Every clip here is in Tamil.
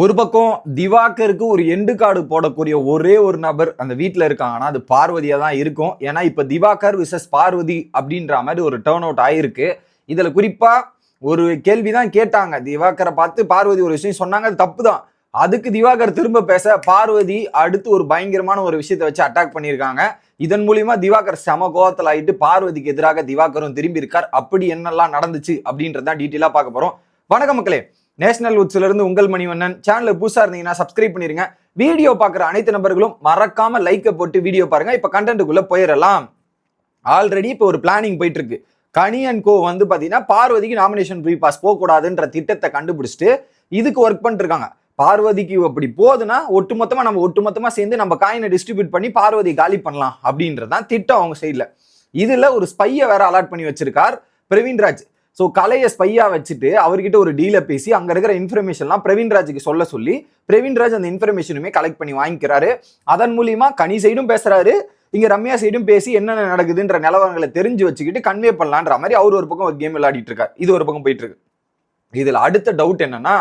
ஒரு பக்கம் திவாகருக்கு ஒரு எண்டு கார்டு போடக்கூடிய ஒரே ஒரு நபர் அந்த வீட்டில் இருக்காங்கன்னா அது பார்வதியாக தான் இருக்கும். ஏன்னா இப்போ திவாகர் விசஸ் பார்வதி அப்படின்ற மாதிரி ஒரு டேர்ன் அவுட் ஆயிருக்கு. இதில் குறிப்பாக ஒரு கேள்வி தான் கேட்டாங்க. திவாகரை பார்த்து பார்வதி ஒரு விஷயம் சொன்னாங்க அது தப்பு தான் அதுக்கு திவாகர் திரும்ப பேச பார்வதி அடுத்து ஒரு பயங்கரமான ஒரு விஷயத்தை வச்சு அட்டாக் பண்ணியிருக்காங்க. இதன் மூலியமா திவாகர் செம கோவத்தில் ஆயிட்டு பார்வதிக்கு எதிராக திவாகரும் திரும்பி இருக்கார். அப்படி என்னெல்லாம் நடந்துச்சு அப்படின்றதான் டீட்டெயிலாக பார்க்க போகிறோம் வணக்கம் மக்களே. நேஷனல் உட்ஸ்லேருந்து உங்கள் மணிவண்ணன். சேனல் புதுசாக இருந்தீங்கன்னா சப்ஸ்கிரைப் பண்ணிருங்க. வீடியோ பார்க்குற அனைத்து நபர்களும் மறக்காம லைக்கை போட்டு வீடியோ பாருங்க. இப்போ கண்டென்ட்டுக்குள்ள போயிடலாம். ஆல்ரெடி இப்போ ஒரு பிளானிங் போயிட்டு இருக்கு கனி அண்ட் கோ வந்து பார்த்தீங்கன்னா பார்வதிக்கு நாமினேஷன் ப்ரீ பாஸ் போகக்கூடாதுன்ற திட்டத்தை கண்டுபிடிச்சிட்டு இதுக்கு ஒர்க் பண்ணிருக்காங்க பார்வதிக்கு அப்படி போதுன்னா ஒட்டுமொத்தமாக நம்ம ஒட்டுமொத்தமாக சேர்ந்து நம்ம காயினை டிஸ்ட்ரிபியூட் பண்ணி பார்வதி காலி பண்ணலாம் அப்படின்றது தான் திட்டம் அவங்க சைடில் இதில் ஒரு ஸ்பையை வேற அலாட் பண்ணி வச்சிருக்கார் பிரவீன்ராஜ். ஸோ கலையை ஸ்பையா வச்சுட்டு அவர்கிட்ட ஒரு டீலை பேசி அங்கே இருக்கிற இன்ஃபர்மேஷன்லாம் பிரவீன்ராஜுக்கு சொல்ல சொல்லி பிரவீன்ராஜ் அந்த இன்ஃபர்மேஷனுமே கலெக்ட் பண்ணி வாங்கிக்கிறாரு. அதன் மூலியமா கனி சைடும் பேசுறாரு. இங்க ரம்யா சைடும் பேசி என்னென்ன நடக்குதுன்ற நிலவரங்களை தெரிஞ்சு வச்சுக்கிட்டு கன்வே பண்ணலான்ற மாதிரி அவர் ஒரு பக்கம் ஒரு கேம் விளையாடிட்டு இருக்காரு. இது ஒரு பக்கம் போயிட்டு இருக்கு. இதுல அடுத்த டவுட் என்னன்னா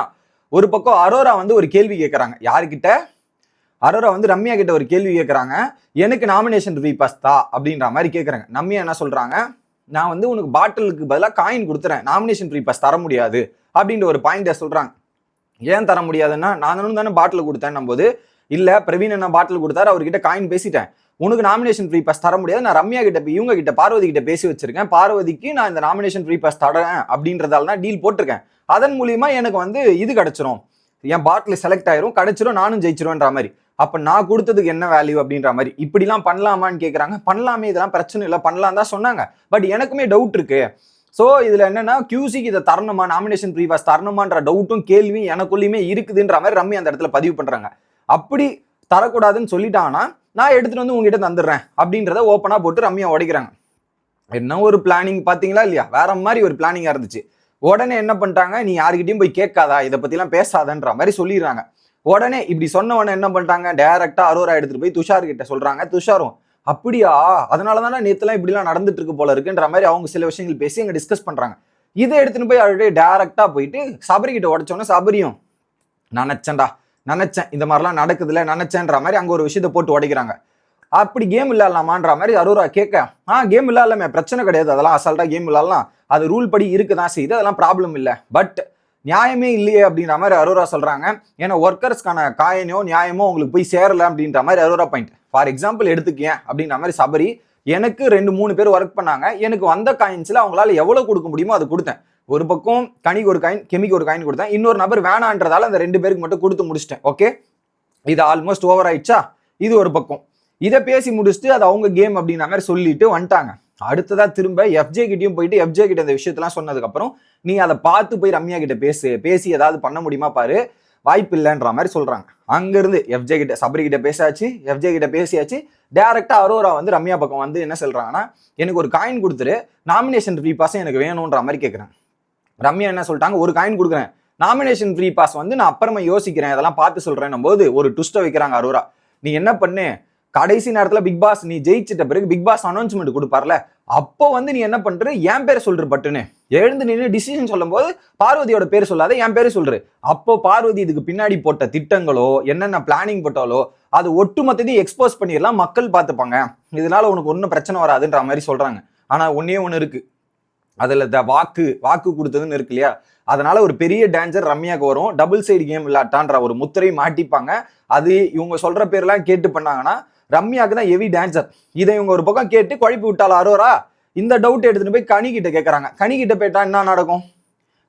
ஒரு பக்கம் அரோரா வந்து ஒரு கேள்வி கேட்கறாங்க யாருக்கிட்ட அரோரா வந்து ரம்யா கிட்ட ஒரு கேள்வி கேட்கறாங்க எனக்கு நாமினேஷன் ரீபாஸ் தா அப்படின்ற மாதிரி கேட்கறாங்க ரம்யா என்ன சொல்றாங்க? நான் வந்து உனக்கு பாட்டிலுக்கு பதிலாக காயின் கொடுத்துறேன். நாமினேஷன் ப்ரீ பாஸ் தர முடியாது. அப்படின்ற ஒரு பாயிண்ட்டை சொல்கிறாங்க ஏன் தர முடியாதுன்னா நான் தானே பாட்டில் கொடுத்தேன் போது இல்லை பிரவீன் என்ன பாட்டில் கொடுத்தாரு அவர்கிட்ட காயின் பேசிட்டேன். உனக்கு நாமினேஷன் ஃப்ரீ பாஸ் தர முடியாது. நான் ரம்யா கிட்ட போய் இவங்க கிட்ட பார்வதி கிட்ட பேசி வச்சிருக்கேன். பார்வதிக்கு நான் இந்த நாமினேஷன் ஃப்ரீ பாஸ் தரேன் அப்படின்றதால தான் டீல் போட்டிருக்கேன். அதன் மூலியமா எனக்கு வந்து இது கிடைச்சிரும். என் பாட்டில் செலக்ட் ஆயிரும் கிடைச்சிரும் நானும் ஜெயிச்சிருவேன்ற மாதிரி. அப்போ நான் கொடுத்ததுக்கு என்ன வேல்யூ அப்படின்ற மாதிரி இப்படிலாம் பண்ணலாமான்னு கேட்குறாங்க பண்ணலாமே இதெல்லாம் பிரச்சனை இல்லை பண்ணலாம் தான் சொன்னாங்க. பட் எனக்குமே டவுட் இருக்கு. ஸோ இதில் என்னன்னா கியூசிக்கு இதை தரணுமா? நாமினேஷன் ப்ரீவாஸ் தரணுமான்ற டவுட்டும் கேள்வியும் எனக்குள்ளேயுமே இருக்குதுன்ற மாதிரி ரம்மி அந்த இடத்துல பதிவு பண்ணுறாங்க அப்படி தரக்கூடாதுன்னு சொல்லிட்டாங்கன்னா நான் எடுத்துகிட்டு வந்து உங்ககிட்ட தந்துடுறேன் அப்படின்றத ஓப்பனாக போட்டு ரம்யா உடைக்கிறாங்க. என்ன ஒரு பிளானிங் பார்த்தீங்களா இல்லையா? வேற மாதிரி ஒரு பிளானிங்காக இருந்துச்சு. உடனே என்ன பண்ணிட்டாங்க நீ யாருக்கிட்டையும் போய் கேட்காதா? இதை பற்றிலாம் பேசாதன்ற மாதிரி சொல்லிடுறாங்க. உடனே இப்படி சொன்ன உடனே என்ன பண்ணிட்டாங்க? டைரக்டா அரோரா எடுத்துட்டு போய் துஷார் கிட்ட சொல்றாங்க. துஷாரும் அப்படியா? அதனால தானே நேத்துலாம் இப்படிலாம் நடந்துட்டு இருக்கு போல இருக்குன்ற மாதிரி அவங்க சில விஷயங்கள் பேசி அங்க டிஸ்கஸ் பண்றாங்க. இதை எடுத்துன்னு போய் அப்படியே டேரக்டா போயிட்டு சபரி கிட்ட உடச்சோன்னே சபரியும் நினைச்சேன்டா நினைச்சேன். இந்த மாதிரிலாம் நடக்குதுல நினைச்சேன்ற மாதிரி அங்க ஒரு விஷயத்த போட்டு உடைக்கிறாங்க. அப்படி கேம் விளையாடலாமான்ற மாதிரி அரோரா கேட்க ஆ கேம் விளையாடலாமே பிரச்சனை கிடையாது. அதெல்லாம் அசால்ட்டா கேம் விளையாடலாம் அது ரூல் படி இருக்கு தான் செய்யுது. அதெல்லாம் ப்ராப்ளம் இல்லை. பட் நியாயமே இல்லையே அப்படின்ற மாதிரி அரோரா சொல்கிறாங்க ஏன்னா ஒர்க்கர்ஸ்க்கான காயனோ நியாயமோ உங்களுக்கு போய் சேரலை அப்படின்ற மாதிரி அரோரா பாயிண்ட் ஃபார் எக்ஸாம்பிள் எடுத்துக்கேன் அப்படின்ற மாதிரி சபரி எனக்கு ரெண்டு மூணு பேர் ஒர்க் பண்ணாங்க. எனக்கு வந்த காயின்ஸில் அவங்களால எவ்வளோ கொடுக்க முடியுமோ அது கொடுத்தேன். ஒரு பக்கம் கனிக்கு ஒரு காயின் கெமிக்கு ஒரு காயின் கொடுத்தேன். இன்னொரு நபர் வேணான்றதால அந்த ரெண்டு பேருக்கு மட்டும் கொடுத்து முடிச்சிட்டேன். ஓகே இது ஆல்மோஸ்ட் ஓவர் ஆயிடுச்சா? இது ஒரு பக்கம். இதை பேசி முடிச்சுட்டு அது அவங்க கேம் அப்படின்ற மாதிரி சொல்லிட்டு வந்துட்டாங்க. அடுத்ததாக திரும்ப எஃப்ஜே கிட்டையும் போயிட்டு எஃப்ஜே கிட்ட இந்த விஷயத்தெல்லாம் சொன்னதுக்கப்புறம் நீ அதை பார்த்து போய் ரம்யா கிட்ட பேசு பேசி ஏதாவது பண்ண முடியுமா பாரு. வாய்ப்பு இல்லைன்ற மாதிரி சொல்கிறாங்க அங்கேருந்து எஃப்ஜே கிட்ட சபரி கிட்ட பேசாச்சு. எஃப்ஜே கிட்ட பேசியாச்சு. டேரெக்டாக அரோரா வந்து ரம்யா பக்கம் வந்து என்ன சொல்கிறாங்கன்னா எனக்கு ஒரு காயின் கொடுத்துரு நாமினேஷன் ஃப்ரீ பாஸும் எனக்கு வேணுன்ற மாதிரி கேட்குறேன் ரம்யா என்ன சொல்லிட்டாங்க ஒரு காயின் கொடுக்குறேன். நாமினேஷன் ஃப்ரீ பாஸ் வந்து நான் அப்புறமா யோசிக்கிறேன். அதெல்லாம் பார்த்து சொல்கிறேன்னும் போது ஒரு ட்விஸ்ட்டை வைக்கிறாங்க அரோரா. நீ என்ன பண்ணு? கடைசி நேரத்துல பிக் பாஸ் நீ ஜெயிச்சிட்ட பிறகு பிக் பாஸ் அனௌன்ஸ்மெண்ட் கொடுப்பார்ல. அப்போ வந்து நீ என்ன பண்ற? என் பேர் சொல்ற பட்டுன்னு. எழுந்து நின்று டிசிஷன் சொல்லும்போது பார்வதியோட பேர் சொல்லாத என் பேரு சொல்ற. அப்போ பார்வதி இதுக்கு பின்னாடி போட்ட திட்டங்களோ என்னென்ன பிளானிங் போட்டாலோ அது ஒட்டுமொத்தத்தையும் எக்ஸ்போஸ் பண்ணிடலாம். மக்கள் பார்த்துப்பாங்க. இதனால உனக்கு ஒன்றும் பிரச்சனை வராதுன்ற மாதிரி சொல்றாங்க. ஆனா ஒன்னே ஒன்று இருக்கு. அதில் த வாக்கு வாக்கு கொடுத்ததுன்னு இருக்கு இல்லையா? அதனால ஒரு பெரிய டேஞ்சர் ரம்யாக்கு வரும். டபுள் சைடு கேம் விளாட்டான்ற ஒரு முத்திரை மாட்டிப்பாங்க. அது இவங்க சொல்ற பேர்லாம் கேட்டு பண்ணாங்கன்னா ரம்யாக்கு தான் ஹெவி டான்சர் இதை இவங்க ஒரு பக்கம் கேட்டு குழப்பி விட்டால் அரோரா இந்த டவுட் எடுத்துகிட்டு போய் கனிக்கிட்ட கேட்குறாங்க கனிக்கிட்ட போயிட்டா என்ன நடக்கும்?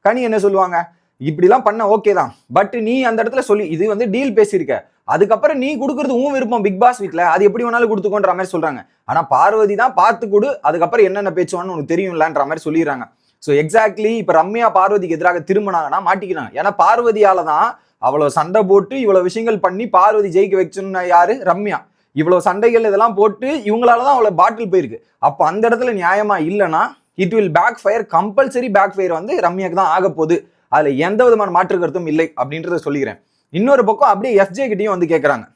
கனி என்ன சொல்லுவாங்க? இப்படிலாம் பண்ண ஓகே தான். பட் நீ அந்த இடத்துல சொல்லி இது வந்து டீல் பேசியிருக்க. அதுக்கப்புறம் நீ கொடுக்கறது உன் விருப்பம் பிக் பாஸ் வீட்டில் அது எப்படி வேணாலும் கொடுத்துக்கோன்ற மாதிரி சொல்கிறாங்க ஆனால் பார்வதி தான் பார்த்து கொடு அதுக்கப்புறம் என்னென்ன பேச்சுவான்னு உனக்கு தெரியும்லன்ற மாதிரி சொல்லிடுறாங்க. ஸோ எக்ஸாக்ட்லி இப்போ ரம்யா பார்வதிக்கு எதிராக திரும்பினாங்கன்னா மாட்டிக்கிறாங்க ஏன்னா பார்வதியால தான் அவ்வளோ சண்டை போட்டு இவ்வளோ விஷயங்கள் பண்ணி பார்வதி ஜெயிக்க வச்சுன்னு யாரு? ரம்யா. இவ்வளோ சண்டைகள் இதெல்லாம் போட்டு இவங்களால தான் அவ்வளோ பாட்டில் போயிருக்கு. அப்போ அந்த இடத்துல நியாயமா இல்லைன்னா it will backfire compulsory backfire வந்து ரம்யாக்கு தான் ஆக போகுது. அதில் எந்த விதமான மாற்று கருத்தும் இல்லை அப்படின்றத சொல்லிக்கிறேன். இன்னொரு பக்கம் அப்படியே எஃப்ஜே கிட்டையும் வந்து கேட்குறாங்க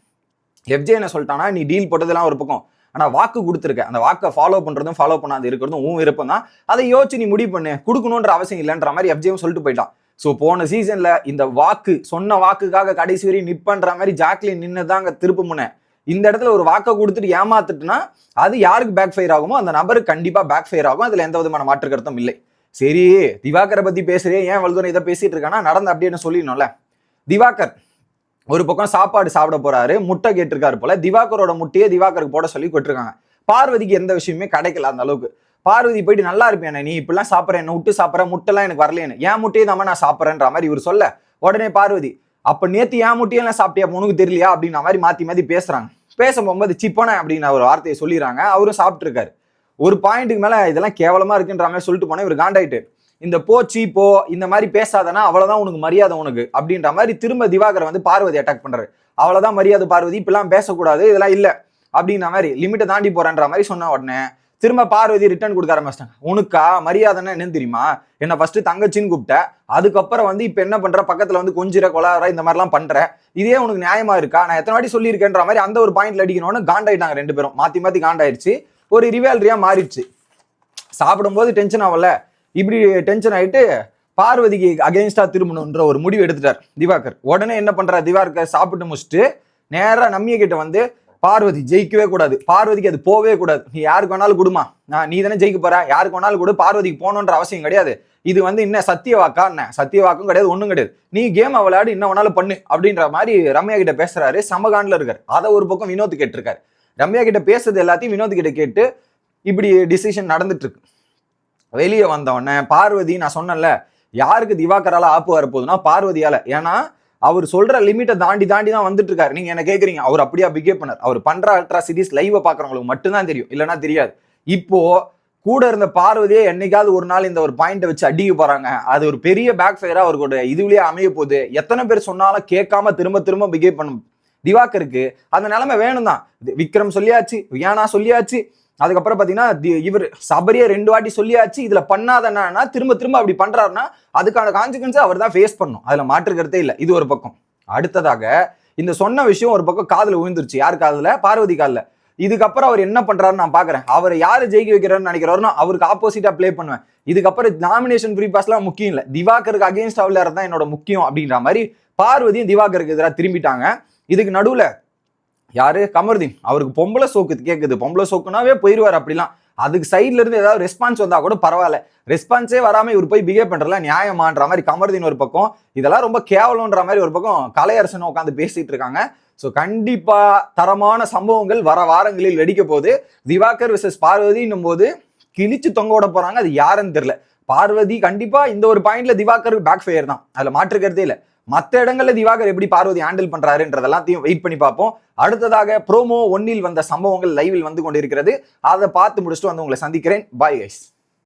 எஃப்ஜே என்ன சொல்லிட்டானா நீ டீல் போட்டதெல்லாம் ஒரு பக்கம். ஆனால் வாக்கு கொடுத்துருக்க. அந்த வாக்கை ஃபாலோ பண்ணுறதும் ஃபாலோ பண்ணாது இருக்கிறதும் உன் விருப்பம் தான். அதை யோசிச்சு நீ முடிவு பண்ணு. கொடுக்கணுன்ற அவசியம் இல்லைன்ற மாதிரி எஃப்ஜேவும் சொல்லிட்டு போயிட்டான். ஸோ போன சீசனில் இந்த வாக்கு சொன்ன வாக்குக்காக கடைசி வரையும் நிப்பன்ற மாதிரி ஜாக்லின் அங்கே திருப்பு முனை. இந்த இடத்துல ஒரு வாக்கை கொடுத்துட்டு ஏமாத்துட்டுனா அது யாருக்கு பேக் ஃபயர் ஆகுமோ அந்த நபருக்கு கண்டிப்பா பேக் ஃபயர் ஆகும். அதுல எந்த விதமான மாற்று கருத்தும் இல்லை. சரி திவாகரை பத்தி பேசுறே ஏன் வல்துறை இதை பேசிட்டு இருக்கானா? நடந்த அப்படின்னு சொல்லிடணும்ல. திவாகர் ஒரு பக்கம் சாப்பாடு சாப்பிட போறாரு முட்டை கேட்டிருக்காரு போல. திவாகரோட முட்டையை திவாகருக்கு போட சொல்லி கொட்டிருக்காங்க பார்வதிக்கு எந்த விஷயமே கிடைக்கல அந்த அளவுக்கு. பார்வதி போயிட்டு நல்லா இருப்பேன் நீ? இப்படிலாம் சாப்பிட்ற என்ன விட்டு சாப்பிட்ற முட்டைலாம் எனக்கு வரலேன்னு ஏன் முட்டையை தான் நான் சாப்பிட்றேன்ற மாதிரி இவர் சொல்ல. உடனே பார்வதி அப்ப நேத்து ஏன் முட்டியெல்லாம் சாப்பிட்டியா? உனக்கு தெரியலையா? அப்படின்ற மாதிரி மாத்தி மாத்தி பேசுறாங்க. பேச போகும்போது சிப்பன அப்படின்னு ஒரு வார்த்தையை சொல்லிடுறாங்க. அவரும் சாப்பிட்ருக்காரு ஒரு பாயிண்ட்டுக்கு மேல இதெல்லாம் கேவலமா இருக்குன்ற மாதிரி சொல்லிட்டு போனேன். இவர் காண்டாயிட்டு இந்த போ சீ போ இந்த மாதிரி பேசாதனா அவ்வளவுதான் உனக்கு மரியாதை உனக்கு. அப்படின்ற மாதிரி திரும்ப திவாகர் வந்து பார்வதி அட்டாக் பண்றாரு. அவ்வளவுதான் மரியாதை பார்வதி இப்பெல்லாம் பேசக்கூடாது இதெல்லாம் இல்ல. அப்படின்ற மாதிரி லிமிட்டை தாண்டி போறேன்ற மாதிரி சொன்ன உடனே திரும்ப பார்வதி ரிட்டர்ன் கொடுக்க ஆரம்பிச்சிட்டாங்க. உனக்கா? மரியாதைன்னா என்னன்னு தெரியுமா? என்ன ஃபர்ஸ்ட் தங்கச்சின்னு கூப்பிட்ட. அதுக்கப்புறம் வந்து இப்ப என்ன பண்ற? பக்கத்துல வந்து கொஞ்சிர கொலார இந்த மாதிரிலாம் பண்ற. இதே உனக்கு நியாயமா இருக்கா? நான் எத்தனை வாட்டி சொல்லியிருக்கேன்ற மாதிரி அந்த ஒரு பாயிண்ட்ல அடிக்கணும்னு காண்டாயிட்டாங்க ரெண்டு பேரும். மாத்தி மாத்தி காண்டாயிருச்சு. ஒரு ரிவால்ரியா மாறிடுச்சு. சாப்பிடும்போது டென்ஷன் ஆகல. இப்படி டென்ஷன் ஆயிட்டு பார்வதிக்கு அகெயின்ஸ்டா திரும்பணுன்ற ஒரு முடிவு எடுத்துட்டார் திவாகர். உடனே என்ன பண்றார் திவாகர் சாப்பிட்டு முடிச்சுட்டு நேரா நம்மிய கிட்ட வந்து பார்வதி ஜெயிக்கவே கூடாது. பார்வதிக்கு அது போவே கூடாது. நீ யாருக்கு வேணாலும் கொடுமா. நான் நீ தானே ஜெயிக்க போற. யாருக்கு வேணாலும் கொடு. பார்வதிக்கு போகணுன்ற அவசியம் கிடையாது. இது வந்து என்ன சத்திய வாக்கா என்ன? சத்திய வாக்கும் கிடையாது ஒன்றும் கிடையாது. நீ கேம் விளையாடி என்ன வேணாலும் பண்ணு அப்படின்ற மாதிரி ரம்யா கிட்ட பேசுறாரு. சமகாண்டில் இருக்காரு. அதை ஒரு பக்கம் வினோத் கேட்டிருக்காரு. ரம்யா கிட்ட பேசுறது எல்லாத்தையும் வினோத் கிட்ட கேட்டு இப்படி டிசிஷன் நடந்துட்டு இருக்கு வெளியே வந்தவொடனே பார்வதி நான் சொன்னேன்ல யாருக்கு திவாகரால ஆப்பு வரப்போகுதுன்னா பார்வதியால. ஏன்னா அவர் சொல்ற லிமிட்டை தாண்டி தாண்டி தான் வந்துட்டு இருக்காரு நீங்க என்ன கேக்குறீங்க? அவர் அப்படியா பிகேவ் பண்ணார்? அவர் பண்ற அல்ட்ராசிட்டிஸ் லைவ பாக்குறவங்களுக்கு மட்டும்தான் தெரியும். இல்லைன்னா தெரியாது. இப்போ கூட இருந்த பார்வதியே என்னைக்காவது ஒரு நாள் இந்த ஒரு பாயிண்ட்டை வச்சு அடிக்க போறாங்க. அது ஒரு பெரிய பேக் ஃபயரா அவருக்கு இதுலயே அமைய போகுது. எத்தனை பேர் சொன்னாலும் கேட்காம திரும்ப திரும்ப பிகேவ் பண்ணும் திவாகருக்கு அந்த நிலைமை வேணும் தான் விக்ரம் சொல்லியாச்சு வியானா சொல்லியாச்சு. அதுக்கப்புறம் பார்த்தீங்கன்னா தி- இவர் சபரியை ரெண்டு வாட்டி சொல்லியாச்சு. இதுல பண்ணாதனா திரும்ப திரும்ப அப்படி பண்ணுறாருன்னா அதுக்கான கான்சிக்வன்ஸை அவர் தான் ஃபேஸ் பண்ணும் அதில் மாற்று கருத்தே இல்லை. இது ஒரு பக்கம். அடுத்ததாக இந்த சொன்ன விஷயம் ஒரு பக்கம் காதில் விழுந்துருச்சு. யார் காதில்? பார்வதி காதில் இதுக்கப்புறம் அவர் என்ன பண்றாருன்னு நான் பாக்குறேன். அவர் யாரு ஜெயிக்க வைக்கிறாருன்னு நினைக்கிறாருன்னா அவருக்கு ஆப்போசிட்டா ப்ளே பண்ணுவேன். இதுக்கப்புறம் நாமினேஷன் ஃப்ரீ பாஸ்லாம் முக்கியம் இல்லை. திவாகருக்கு அகேன்ஸ்ட் விளையாடுறது தான் என்னோட முக்கியம் அப்படின்ற மாதிரி பார்வதியும் திவாகருக்கு எதிராக திரும்பிட்டாங்க. இதுக்கு நடுவில் யாரு? கமருதீன். அவருக்கு பொம்பளை சோக்கு கேட்குது பொம்பளை சோக்குனாவே போயிடுவார் அப்படிலாம். அதுக்கு சைட்ல இருந்து ஏதாவது ரெஸ்பான்ஸ் வந்தா கூட பரவாயில்ல. ரெஸ்பான்ஸே வராம இவர் போய் பிஹேவ் பண்றல நியாயமான்ற மாதிரி கமருதீன் ஒரு பக்கம் இதெல்லாம் ரொம்ப கேவலம்ன்ற மாதிரி ஒரு பக்கம் கலையரசன் உட்காந்து பேசிட்டு இருக்காங்க. ஸோ கண்டிப்பா தரமான சம்பவங்கள் வர வாரங்களில் வெடிக்க போகுது. திவாகர் விசஸ் பார்வதின்னும் போது கிழிச்சு தொங்க விட போறாங்க. அது யாருன்னு தெரியல. பார்வதி கண்டிப்பா இந்த ஒரு பாயிண்ட்ல திவாகர் பேக் ஃபயர் தான். அதுல மாற்றுக்கிறதே இல்லை. மற்ற இடங்கள்ல திவாகர் எப்படி பார்வதி ஹேண்டில் பண்றாருன்றதெல்லாத்தையும் வெயிட் பண்ணி பார்ப்போம். அடுத்ததாக ப்ரோமோ ஒன்னில் வந்த சம்பவங்கள் லைவில் வந்து கொண்டிருக்கிறது. அதை பார்த்து முடிச்சுட்டு வந்து உங்களை சந்திக்கிறேன். Bye guys